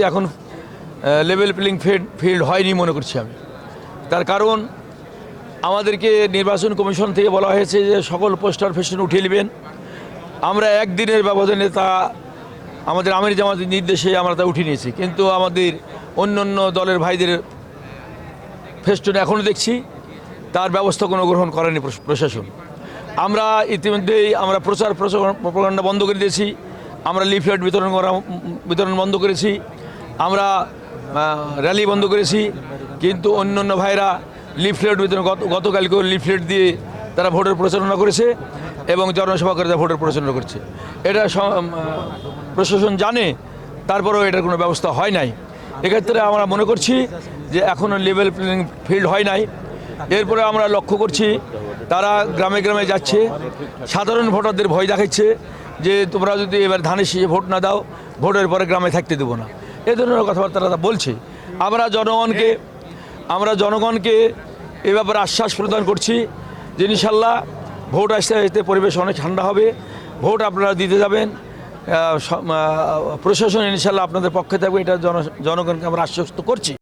এখন level playing field field হয়নি মনে করছি আমি। তার কারণ, আমাদেরকে নির্বাচন কমিশন থেকে বলা হয়েছে যে সকল পোস্টার ফেশন উঠিয়ে নেবেন। আমরা একদিনের ব্যবধানে তা, আমাদের আমির জামাতের নির্দেশে আমরা তা উঠিয়ে নিয়েছি। কিন্তু আমাদের অন্য অন্য দলের ভাইদের ফেস্টুন এখনও দেখছি, তার ব্যবস্থা কোনো গ্রহণ করেনি প্রশাসন। আমরা ইতিমধ্যেই আমরা প্রচার প্রচারণা বন্ধ করে দিয়েছি। আমরা লিফলেট বিতরণ করা বিতরণ বন্ধ করেছি। আমরা র্যালি বন্ধ করেছি, কিন্তু অন্য অন্য ভাইরা লিফলেট বিতরণ, গত, গতকালকেও লিফলেট দিয়ে তারা ভোটের প্রচারণা করেছে এবং জনসভা করে তারা ভোটের প্রচারণা করছে। এটা প্রশাসন জানে, তারপরেও এটার কোনো ব্যবস্থা হয় নাই। এক্ষেত্রে আমরা মনে করছি যে এখনও লেভেল প্লেইং ফিল্ড হয় নাই। এরপরে আমরা লক্ষ্য করছি, তারা গ্রামে গ্রামে যাচ্ছে, সাধারণ ভোটারদের ভয় দেখাচ্ছে যে তোমরা যদি এবার ধানের শীষে ভোট না দাও, ভোটের পরে গ্রামে থাকতে দেবো না। এ ধরনের কথাবার্তা তারা বলছে। আমরা জনগণকে আমরা জনগণকে এ ব্যাপারে আশ্বাস প্রদান করছি যে ইনশাল্লাহ ভোট আসতে আসতে পরিবেশ অনেক ঠান্ডা হবে। ভোট আপনারা দিতে যাবেন। প্রশাসন ইনশাল্লাহ আপনাদের পক্ষে থাকবে। এটা জন, জনগণকে আমরা আশ্বস্ত করছি।